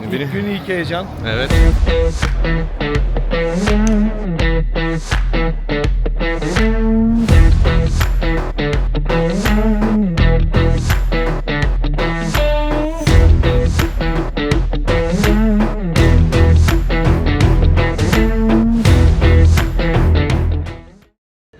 Şimdi biri... İlk gün ilk heyecan. Evet.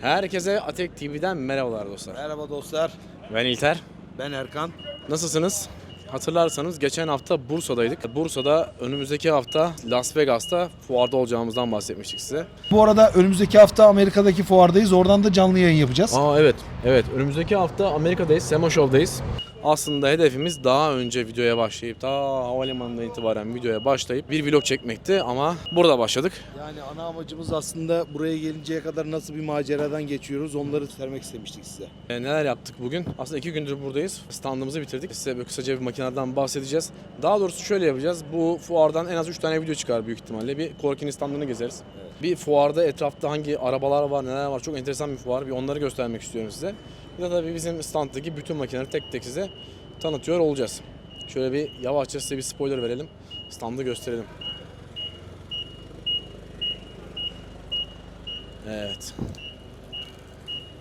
Herkese Atek TV'den merhabalar dostlar. Merhaba dostlar. Ben İlter. Ben Erkan. Nasılsınız? Hatırlarsanız geçen hafta Bursa'daydık. Bursa'da önümüzdeki hafta Las Vegas'ta fuarda olacağımızdan bahsetmiştik size. Bu arada önümüzdeki hafta Amerika'daki fuardayız. Oradan da canlı yayın yapacağız. Aa evet. Evet. Önümüzdeki hafta Amerika'dayız. Sema Show'dayız. Aslında hedefimiz daha önce videoya başlayıp daha havalimanından itibaren videoya başlayıp bir vlog çekmekti ama burada başladık. Yani ana amacımız aslında buraya gelinceye kadar nasıl bir maceradan geçiyoruz onları sermek istemiştik size. E, neler yaptık bugün? Aslında iki gündür buradayız. Standımızı bitirdik. Size böyle kısaca bir makineden bahsedeceğiz. Daha doğrusu şöyle yapacağız. Bu fuardan en az 3 tane video çıkar büyük ihtimalle. Bir Korki'nin standını gezeriz. Bir fuarda etrafta hangi arabalar var, neler var. Çok enteresan bir fuar. Bir onları göstermek istiyorum size. Bir de tabii bizim standdaki bütün makineleri tek tek size tanıtıyor olacağız. Şöyle bir yavaşça size bir spoiler verelim. Standı gösterelim. Evet.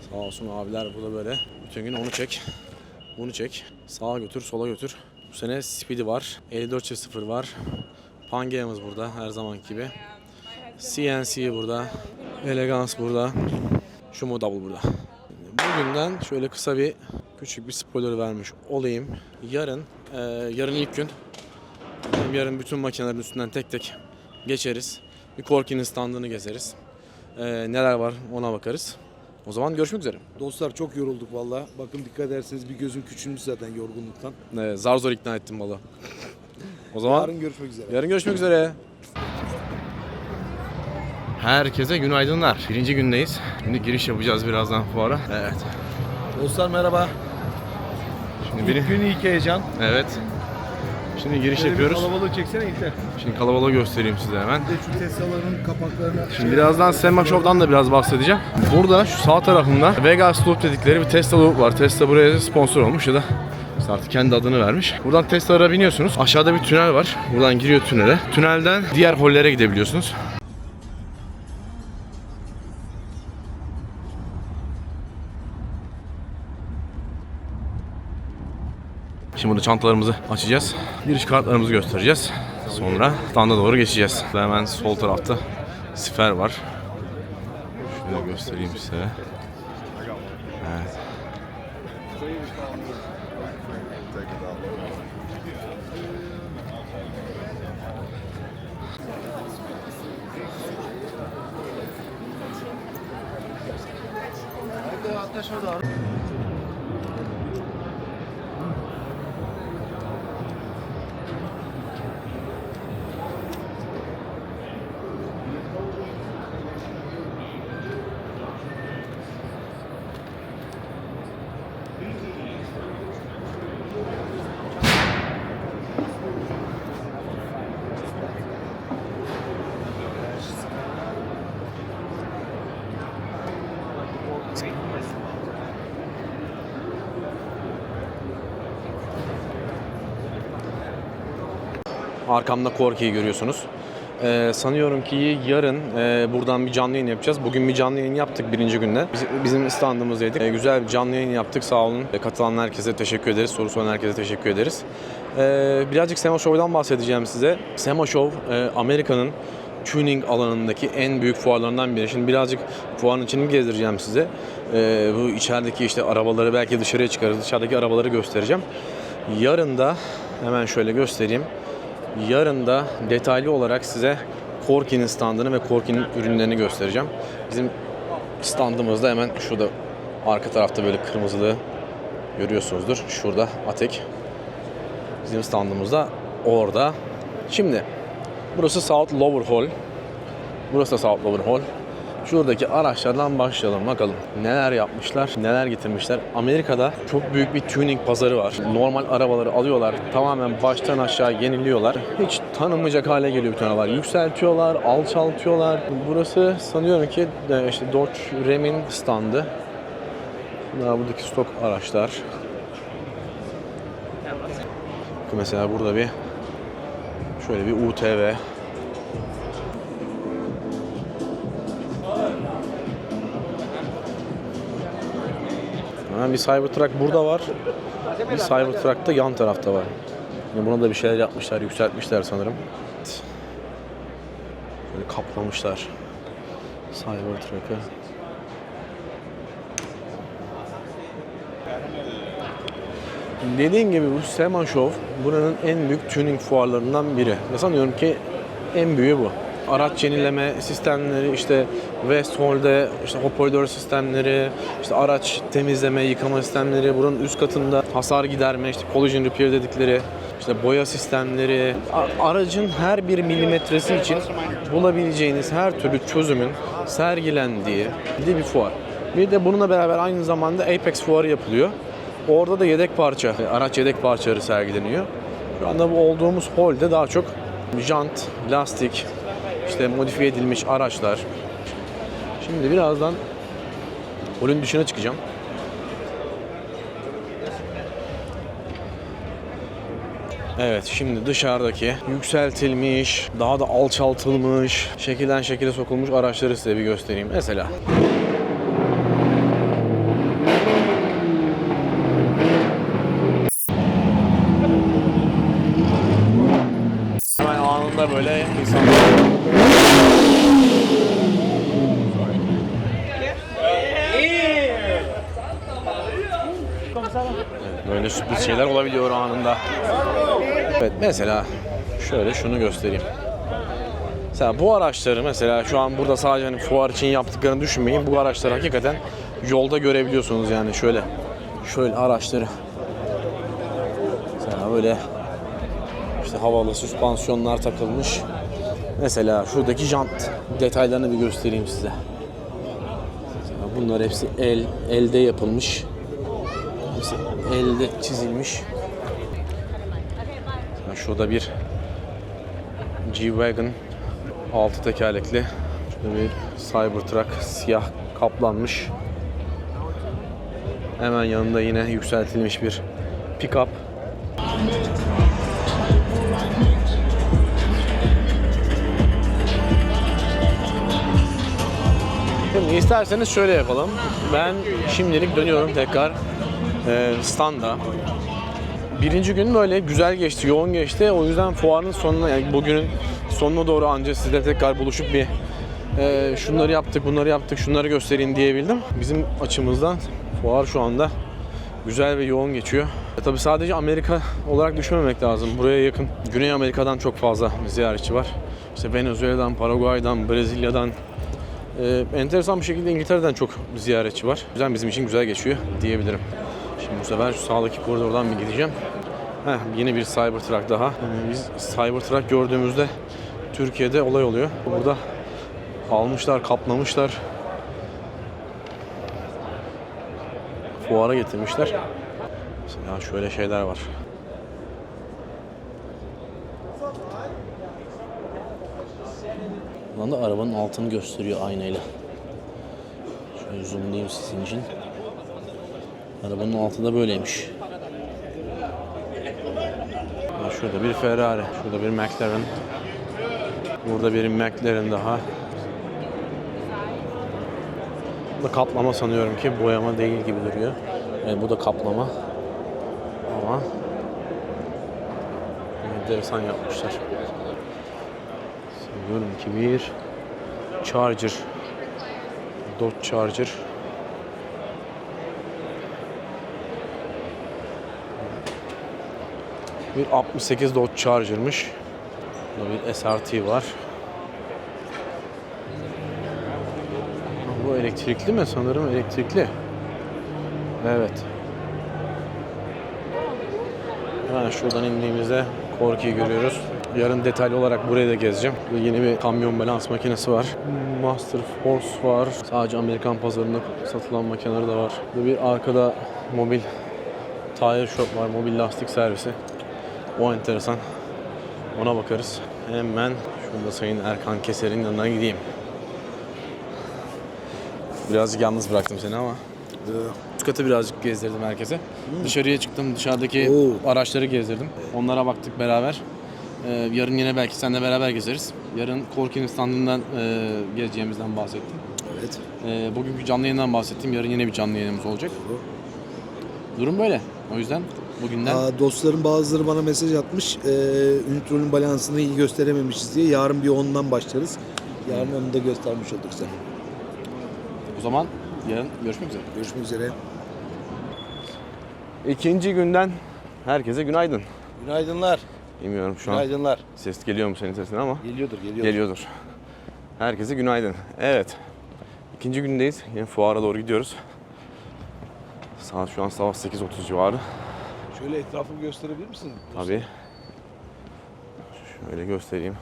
Sağ olsun abiler burada böyle. Bütün gün onu çek. Bunu çek. Sağa götür, sola götür. Bu sene Speedy var. 54.0 var. Pangea'mız burada her zamanki gibi. CNC burada. Elegance burada. Şu mu double burada. Bugünden şöyle kısa bir küçük bir spoiler vermiş olayım. Yarın, e, yarın ilk gün. Yarın bütün makinelerin üstünden tek tek geçeriz. Bir Corky'nin standını gezeriz. E, neler var ona bakarız. O zaman görüşmek üzere. Dostlar çok yorulduk valla. Bakın dikkat ederseniz bir gözüm küçülmüş zaten yorgunluktan. Ee, zar zor ikna ettim balı. O zaman Yarın görüşmek üzere. yarın görüşmek üzere. Herkese günaydınlar. Birinci gündeyiz. Şimdi giriş yapacağız birazdan fuara. Evet. Dostlar merhaba. Şimdi biri... Gün ilk heyecan. Evet. Şimdi giriş Şöyle yapıyoruz. Kalabalığı çeksene İlter. Şimdi kalabalığı göstereyim size hemen. Bir şu Tesla'ların kapaklarını... Şimdi birazdan Sema Show'dan da biraz bahsedeceğim. Burada şu sağ tarafında Vegas Loop dedikleri bir Tesla Loop var. Tesla buraya sponsor olmuş ya da artık kendi adını vermiş. Buradan Tesla'lara biniyorsunuz. Aşağıda bir tünel var. Buradan giriyor tünele. Tünelden diğer hollere gidebiliyorsunuz. Şimdi burada çantalarımızı açacağız. Giriş kartlarımızı göstereceğiz. Sonra standa doğru geçeceğiz. Ve hemen sol tarafta sifer var. Şöyle göstereyim size. Evet. Arkamda Korki'yi görüyorsunuz. Ee, sanıyorum ki yarın e, buradan bir canlı yayın yapacağız. Bugün bir canlı yayın yaptık birinci günde. Biz, bizim standımızdaydık. Ee, güzel bir canlı yayın yaptık sağ olun. Ee, katılan herkese teşekkür ederiz. Soru soran herkese teşekkür ederiz. Ee, birazcık Sema Show'dan bahsedeceğim size. Sema Show e, Amerika'nın tuning alanındaki en büyük fuarlarından biri. Şimdi birazcık fuarın içini gezdireceğim size. Ee, bu içerideki işte arabaları belki dışarıya çıkarız. Dışarıdaki arabaları göstereceğim. Yarın da hemen şöyle göstereyim. Yarın da detaylı olarak size Corky'nin standını ve Corky'nin ürünlerini göstereceğim. Bizim standımızda hemen şurada arka tarafta böyle kırmızılı görüyorsunuzdur. Şurada Atek. Bizim standımızda orada. Şimdi burası South Lower Hall. Burası da South Lower Hall. Şuradaki araçlardan başlayalım bakalım. Neler yapmışlar, neler getirmişler. Amerika'da çok büyük bir tuning pazarı var. Normal arabaları alıyorlar, tamamen baştan aşağı yeniliyorlar. Hiç tanınmayacak hale geliyor bütün arabalar. Yükseltiyorlar, alçaltıyorlar. Burası sanıyorum ki e, işte Dodge Ram'in standı. Bunlar buradaki stok araçlar. Mesela burada bir Şöyle bir UTV. Ha, bir Cybertruck burada var. Bir Cybertruck da yan tarafta var. Yani buna da bir şeyler yapmışlar, yükseltmişler sanırım. Böyle kaplamışlar Cybertruck'ı. Dediğim gibi bu Seman Show buranın en büyük tuning fuarlarından biri. Ve sanıyorum ki en büyüğü bu. Araç yenileme sistemleri, işte Westhold'de işte hoparlör sistemleri, işte araç temizleme, yıkama sistemleri, buranın üst katında hasar giderme, işte collision repair dedikleri, işte boya sistemleri, aracın her bir milimetresi için bulabileceğiniz her türlü çözümün sergilendiği bir fuar. Bir de bununla beraber aynı zamanda Apex fuarı yapılıyor. Orada da yedek parça, araç yedek parçaları sergileniyor. Şu anda bu olduğumuz holde daha çok jant, lastik, işte modifiye edilmiş araçlar. Şimdi birazdan holün dışına çıkacağım. Evet şimdi dışarıdaki yükseltilmiş, daha da alçaltılmış, şekilden şekile sokulmuş araçları size bir göstereyim. Mesela Hemen anında böyle insanlar... Evet, böyle sürpriz şeyler olabiliyor anında. Evet mesela şöyle şunu göstereyim. Mesela bu araçları mesela şu an burada sadece hani fuar için yaptıklarını düşünmeyin. Bu araçları hakikaten yolda görebiliyorsunuz yani şöyle. Şöyle araçları. Mesela böyle işte havalı süspansiyonlar takılmış. Mesela şuradaki jant detaylarını bir göstereyim size. Mesela bunlar hepsi el elde yapılmış. Elde çizilmiş. Mesela şurada bir G-Wagon altı tekerlekli. Şurada bir Cybertruck siyah kaplanmış. Hemen yanında yine yükseltilmiş bir pick-up. Şimdi isterseniz şöyle yapalım. Ben şimdilik dönüyorum tekrar e, standa. Birinci gün böyle güzel geçti, yoğun geçti. O yüzden fuarın sonuna, yani bugünün sonuna doğru anca sizle tekrar buluşup bir e, şunları yaptık, bunları yaptık, şunları göstereyim diyebildim. Bizim açımızdan fuar şu anda güzel ve yoğun geçiyor. E, tabii sadece Amerika olarak düşünmemek lazım. Buraya yakın Güney Amerika'dan çok fazla ziyaretçi var. İşte Venezuela'dan, Paraguay'dan, Brezilya'dan, ee, enteresan bir şekilde İngiltere'den çok ziyaretçi var. O yüzden bizim için güzel geçiyor diyebilirim. Şimdi bu sefer şu sağdaki koridordan bir gideceğim. Heh, yeni bir Cybertruck daha. Ee, biz Cybertruck gördüğümüzde Türkiye'de olay oluyor. Burada almışlar, kaplamışlar. Fuara getirmişler. Mesela şöyle şeyler var. Buradan da arabanın altını gösteriyor aynayla. Şöyle zoomlayayım sizin için. Arabanın altı da böyleymiş. Şurada bir Ferrari, şurada bir McLaren. Burada bir McLaren daha. Bu da kaplama sanıyorum ki boyama değil gibi duruyor. Evet, bu da kaplama. Ama enteresan yapmışlar. Sanıyorum ki bir Charger. Dodge Charger. Bir 68 Dodge Charger'mış. Burada bir SRT var. Bu elektrikli mi? Sanırım elektrikli. Evet. Hemen şuradan indiğimizde Corki'yi görüyoruz. Yarın detaylı olarak burayı da gezeceğim. Ve yeni bir kamyon balans makinesi var. Master Force var. Sadece Amerikan pazarında satılan makineleri de var. Burada bir arkada mobil tire shop var. Mobil lastik servisi. O enteresan. Ona bakarız. Hemen şurada Sayın Erkan Keser'in yanına gideyim. Birazcık yalnız bıraktım seni ama. Üst katı birazcık gezdirdim herkese. Dışarıya çıktım. Dışarıdaki Oo. araçları gezdirdim. Onlara baktık beraber. Ee, yarın yine belki seninle beraber gezeriz. Yarın Korki'nin standından e, gezeceğimizden bahsettim. Evet. Ee, bugünkü canlı yayından bahsettim. Yarın yine bir canlı yayınımız olacak. Durum böyle. O yüzden bugünden Aa, dostların bazıları bana mesaj atmış. Ee, Ünitron'un balansını iyi gösterememişiz diye. Yarın bir ondan başlarız. Yarın onu da göstermiş olduk sana. o zaman yarın görüşmek üzere. Görüşmek üzere. İkinci günden herkese günaydın. Günaydınlar. Bilmiyorum şu an Günaydınlar. ses geliyor mu senin sesin ama Geliyordur, geliyordur. geliyordur. Herkese günaydın. Evet. İkinci gündeyiz. Yine fuara doğru gidiyoruz. Saat şu an sabah 8.30 civarı. Şöyle etrafı gösterebilir misin? Tabii. Şöyle göstereyim.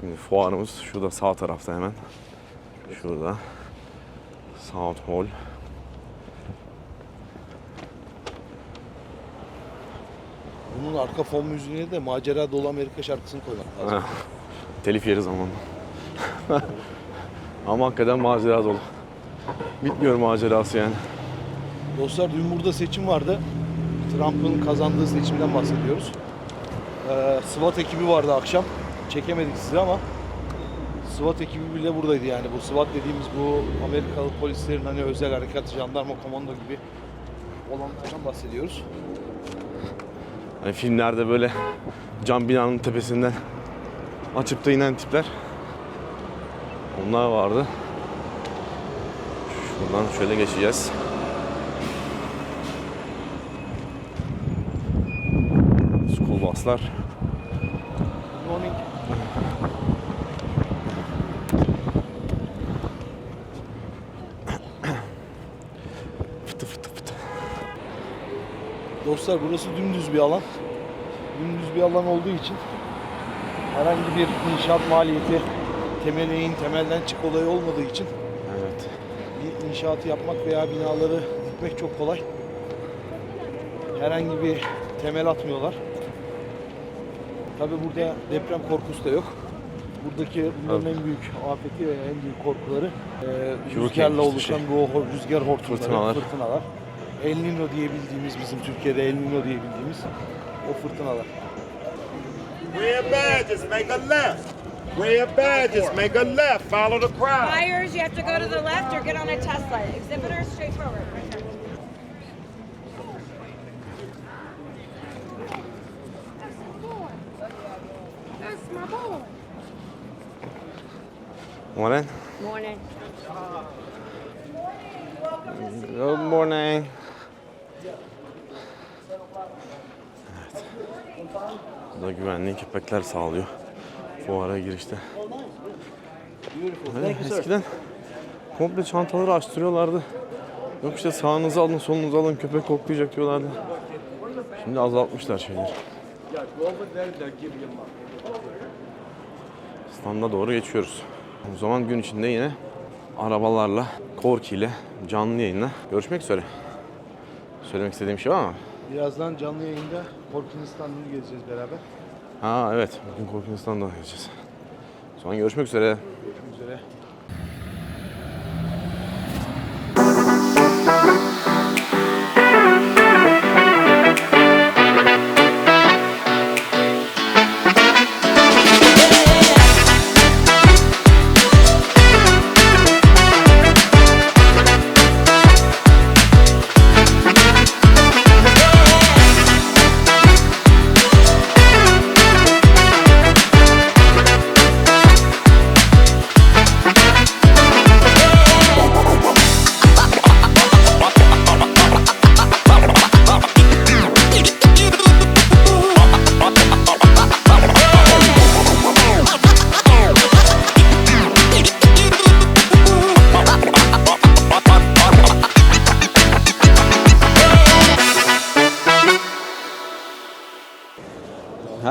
Şimdi fuarımız şurada sağ tarafta hemen. Şurada. South Hall. Bunun arka fon müziğine de Macera Dolu Amerika şarkısını koymak lazım. Telif yeriz ama. ama hakikaten macera dolu. Bitmiyor macerası yani. Dostlar dün burada seçim vardı. Trump'ın kazandığı seçimden bahsediyoruz. Ee, SWAT ekibi vardı akşam. Çekemedik sizi ama SWAT ekibi bile buradaydı yani. Bu SWAT dediğimiz bu Amerikalı polislerin hani özel harekat, jandarma, komando gibi olanlardan bahsediyoruz. Hani filmlerde böyle cam binanın tepesinden açıp da inen tipler. Onlar vardı. Şuradan şöyle geçeceğiz. Good morning. Fıtı fıtı fıtı. Dostlar burası dümdüz bir alan. Dümdüz bir alan olduğu için herhangi bir inşaat maliyeti temeleyin temelden çık olayı olmadığı için Evet. bir inşaatı yapmak veya binaları dikmek çok kolay. Herhangi bir temel atmıyorlar. Tabi burada deprem korkusu da yok. Buradaki bunların en büyük afeti ve en büyük korkuları e, rüzgarla oluşan şey. bu rüzgar hortumları, Fırtınalar. fırtınalar. El Nino diyebildiğimiz bizim Türkiye'de El Nino diyebildiğimiz o fırtınalar. Wear badges, make a left. Wear badges, make a left. Follow the crowd. Buyers, you have to go to the left or get on a Tesla. Exhibitors, straight Morning. Morning. Good morning. Evet. Burada güvenliği köpekler sağlıyor. Fuara girişte. Evet, eskiden komple çantaları açtırıyorlardı. Yok işte sağınızı alın, solunuzu alın, köpek koklayacak diyorlardı. Şimdi azaltmışlar şeyleri. Standa doğru geçiyoruz. O zaman gün içinde yine arabalarla, Korki ile canlı yayınla görüşmek üzere. Söylemek istediğim şey var mı? Birazdan canlı yayında Korkunç standını gezeceğiz beraber. Ha evet, bugün Korki'nin standına geleceğiz. O zaman görüşmek üzere. Görüşmek üzere.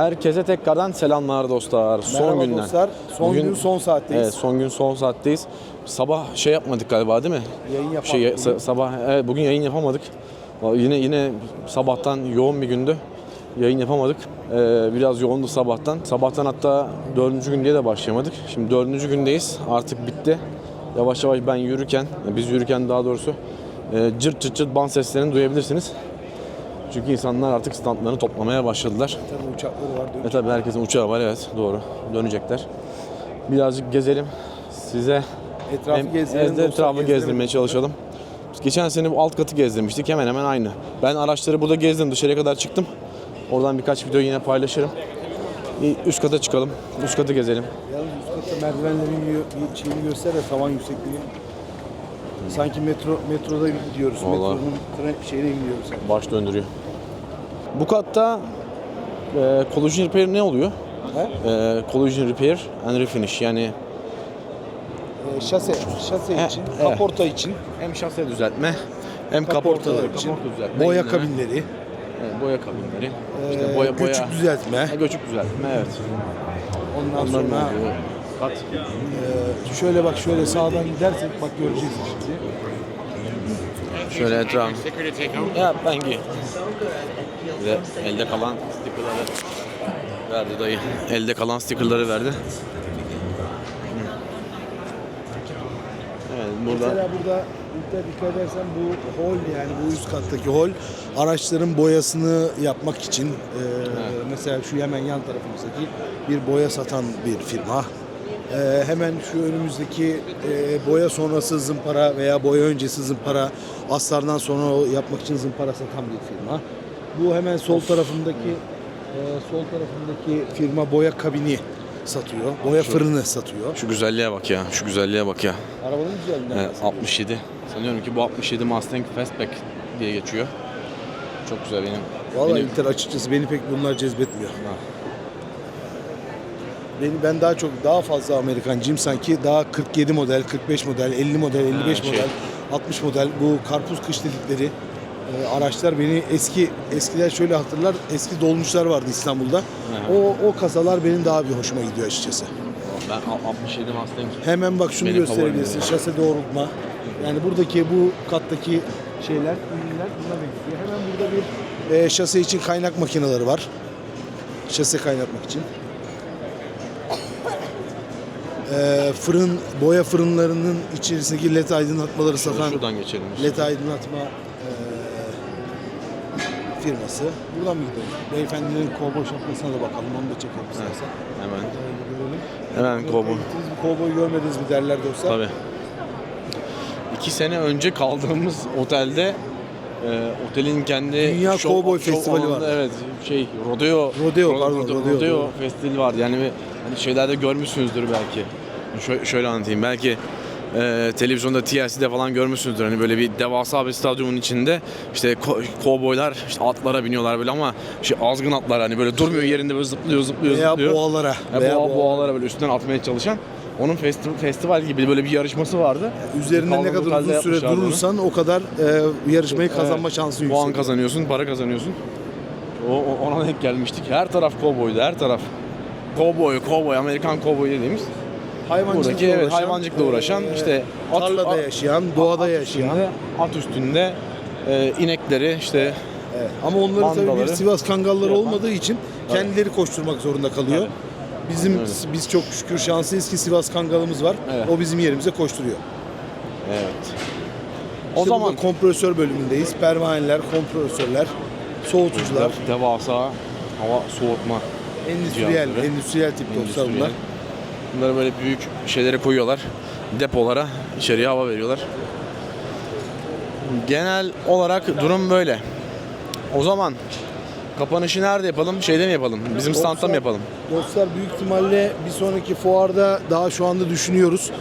Herkese tekrardan selamlar dostlar. Son Merhaba günden. dostlar. Son Bugün- gün son saatteyiz. Evet, son gün son saatteyiz. Sabah şey yapmadık galiba değil mi? Yayın yapamadık Şey, sa- sabah evet, bugün yayın yapamadık. Yine yine sabahtan yoğun bir gündü. Yayın yapamadık. Ee, biraz yoğundu sabahtan. Sabahtan hatta dördüncü gün diye de başlayamadık. Şimdi dördüncü gündeyiz. Artık bitti. Yavaş yavaş ben yürürken, biz yürürken daha doğrusu e, cırt cırt cırt ban seslerini duyabilirsiniz. Çünkü insanlar artık standlarını toplamaya başladılar. Tabii uçakları var. Ve tabii herkesin uçağı var evet doğru. Dönecekler. Birazcık gezelim. Size Etrafı hem gezdirelim. etrafı gezdirmeye çalışalım. Biz geçen sene bu alt katı gezdirmiştik. Hemen hemen aynı. Ben araçları burada gezdim. Dışarıya kadar çıktım. Oradan birkaç video yine paylaşırım. Üst kata çıkalım. Üst katı gezelim. Yalnız üst katta merdivenlerin şeyini göster de tavan yüksekliği. Sanki metro metroda gidiyoruz. Vallahi. Metronun tren şeyine gidiyoruz. Baş döndürüyor. Bu katta e, collision repair ne oluyor? He? E, collision repair and refinish yani Ee, şase, şase He, için, evet. kaporta için, hem şase düzeltme hem kaportalar kaportaları için, kaporta düzeltme, boya yenileme. kabinleri, Evet, boya kabinleri. ee, İşte boya boya. göçük düzeltme. Ha, göçük düzeltme evet. Ondan Onların sonra olduğu kat. ee, şöyle bak şöyle sağdan gidersek bak göreceksin şimdi. Şöyle etrafım. Ya ben giy. Ve elde kalan stickerları verdi dayı. Elde kalan stickerları verdi. Evet burada Mesela burada ilk dikkat edersen bu hol yani bu üst kattaki hol araçların boyasını yapmak için ee, mesela şu hemen yan tarafımızdaki bir boya satan bir firma. Ee, hemen şu önümüzdeki ee, boya sonrası zımpara veya boya öncesi zımpara astardan sonra yapmak için zımpara satan bir firma. Bu hemen sol tarafındaki ee, sol tarafındaki firma boya kabini satıyor. Boya fırını satıyor. şu güzelliğe bak ya. Şu güzelliğe bak ya. Arabanın güzelliğinden Evet, 67. Sanıyorum ki bu 67 Mustang Fastback diye geçiyor. Çok güzel benim. Vallahi benim- açıkçası beni pek bunlar cezbetmiyor. Beni ben daha çok daha fazla Amerikancıyım sanki daha 47 model, 45 model, 50 model, 55 Ha, şey. model, 60 model bu karpuz kış dedikleri e, araçlar beni eski eskiler şöyle hatırlar eski dolmuşlar vardı İstanbul'da. O o kasalar benim daha bir hoşuma gidiyor açıkçası. Ben al- 67 Mustang. Hemen bak şunu Benim gösterebilirsin. favorim Şase doğrultma. Yani buradaki bu kattaki şeyler, ürünler buna benziyor. Hemen burada bir e, şase için kaynak makineleri var. Şase kaynatmak için. E, fırın, boya fırınlarının içerisindeki led aydınlatmaları satan Şuradan geçelim. led aydınlatma e, firması. Buradan mı gidelim? Beyefendinin kovboy şapkasına da bakalım. Onu da çekelim istersen. Hemen. Hemen kovboy. Kovboy görmediniz mi derler dostlar. Tabii. İki sene önce kaldığımız otelde e, otelin kendi Dünya şov Festivali var. Evet, şey rodeo Rodeo, ro- pardon, rodeo, rodeo, rodeo festivali vardı. Yani bir- hani şeylerde görmüşsünüzdür belki. Şöyle, şöyle anlatayım. Belki e, televizyonda TLC'de falan görmüşsünüzdür. Hani böyle bir devasa bir stadyumun içinde işte ko- kovboylar işte atlara biniyorlar böyle ama şey azgın atlar hani böyle durmuyor yerinde böyle zıplıyor zıplıyor Veya zıplıyor. boğalara. Ya veya boğa, boğa- boğalara böyle üstünden atmaya çalışan onun festival, festival gibi böyle bir yarışması vardı. Üzerinde ne kadar uzun süre yapmışlardı onu. durursan o kadar e, yarışmayı kazanma Evet. şansın yüksek. Puan kazanıyorsun, para kazanıyorsun. O, o- ona denk gelmiştik. Her taraf kovboydu, her taraf. Kovboy, kovboy, Amerikan kovboy dediğimiz. Hayvancılıkla Buradaki evet, uğraşan, hayvancılıkla uğraşan, e, işte at- tarlada at- yaşayan, doğada at yaşayan. Üstünde, at üstünde e, inekleri işte Evet. Ama onların tabii bir Bandaları Sivas Kangalları yapan- olmadığı için kendileri koşturmak zorunda kalıyor. Bizim biz çok şükür şanslıyız ki Sivas Kangalımız var. Evet. O bizim yerimize koşturuyor. evet. O İşte zaman burada kompresör bölümündeyiz. Pervaneler, kompresörler, soğutucular, devasa hava soğutma endüstriyel, cihazları. endüstriyel tip dostlar bunlar. Bunları böyle büyük şeylere koyuyorlar. Depolara, içeriye hava veriyorlar. Genel olarak durum böyle. O zaman kapanışı nerede yapalım? Şeyde mi yapalım? Bizim standta mı yapalım? Dostlar büyük ihtimalle bir sonraki fuarda daha şu anda düşünüyoruz.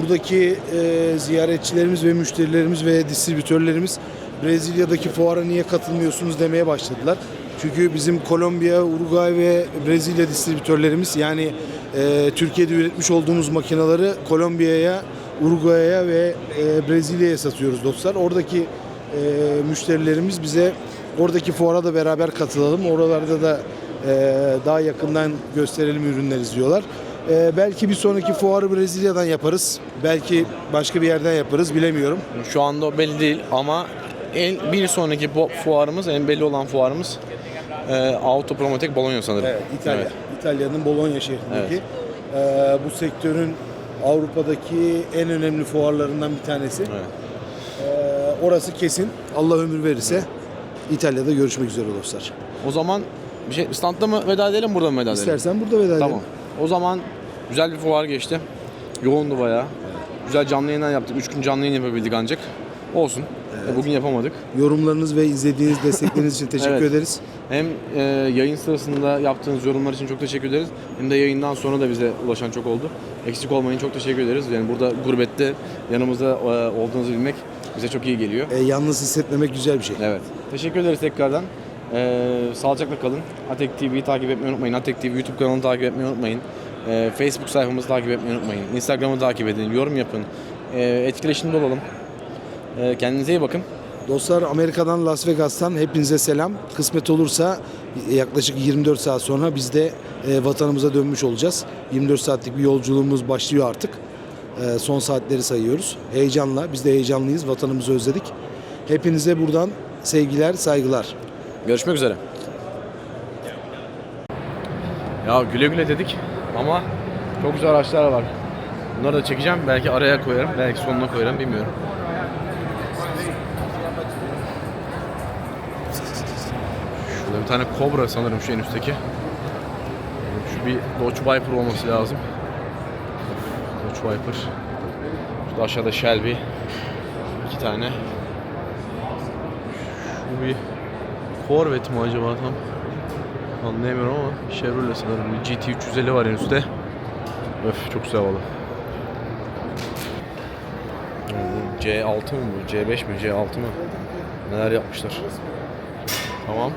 Buradaki e, ziyaretçilerimiz ve müşterilerimiz ve distribütörlerimiz Brezilya'daki fuara niye katılmıyorsunuz demeye başladılar. Çünkü bizim Kolombiya, Uruguay ve Brezilya distribütörlerimiz yani e, Türkiye'de üretmiş olduğumuz makineleri Kolombiya'ya, Uruguay'a ve e, Brezilya'ya satıyoruz dostlar. Oradaki e, müşterilerimiz bize oradaki fuara da beraber katılalım. Oralarda da e, daha yakından gösterelim ürünler izliyorlar. E, belki bir sonraki fuarı Brezilya'dan yaparız. Belki başka bir yerden yaparız bilemiyorum. Şu anda belli değil ama en bir sonraki bu fuarımız, en belli olan fuarımız e, Auto Promotek Bologna sanırım. Evet, İtalya. Evet. İtalya'nın Bologna şehrindeki e, bu sektörün Avrupa'daki en önemli fuarlarından bir tanesi. Evet. E, orası kesin. Allah ömür verirse İtalya'da görüşmek üzere dostlar. O zaman bir şey standta mı veda edelim burada mı veda edelim? İstersen burada veda edelim. Tamam. O zaman güzel bir fuar geçti. Yoğundu bayağı. Güzel canlı yayınlar yaptık. 3 gün canlı yayın yapabildik ancak. Olsun. E, Bugün yapamadık. Yorumlarınız ve izlediğiniz, destekleriniz için teşekkür Evet. ederiz. Hem e, yayın sırasında yaptığınız yorumlar için çok teşekkür ederiz. Hem de yayından sonra da bize ulaşan çok oldu. Eksik olmayın çok teşekkür ederiz. Yani burada gurbette yanımızda e, olduğunuzu bilmek bize çok iyi geliyor. E, yalnız hissetmemek güzel bir şey. Evet. Teşekkür ederiz tekrardan. Ee, sağlıcakla kalın. Atek TV'yi takip etmeyi unutmayın. Atek TV YouTube kanalını takip etmeyi unutmayın. Ee, Facebook sayfamızı takip etmeyi unutmayın. Instagram'ı takip edin, yorum yapın. Ee, etkileşimde olalım. Ee, kendinize iyi bakın. Dostlar Amerika'dan Las Vegas'tan hepinize selam. Kısmet olursa yaklaşık 24 saat sonra biz de e, vatanımıza dönmüş olacağız. 24 saatlik bir yolculuğumuz başlıyor artık. E, son saatleri sayıyoruz. Heyecanla, biz de heyecanlıyız. Vatanımızı özledik. Hepinize buradan sevgiler, saygılar. Görüşmek üzere. Ya güle güle dedik ama çok güzel araçlar var. Bunları da çekeceğim. Belki araya koyarım, belki sonuna koyarım bilmiyorum. Bir tane Cobra sanırım şu en üstteki. Şu bir Dodge Viper olması lazım. Dodge Viper. Şurada aşağıda Shelby. İki tane. Şu bir Corvette mi acaba tam? Anlayamıyorum ama Chevrolet sanırım. Bir GT 350 var en üstte. Öf çok güzel valla. Bu C6 mı bu? C5 mi? C6 mı? Neler yapmışlar. Tamam.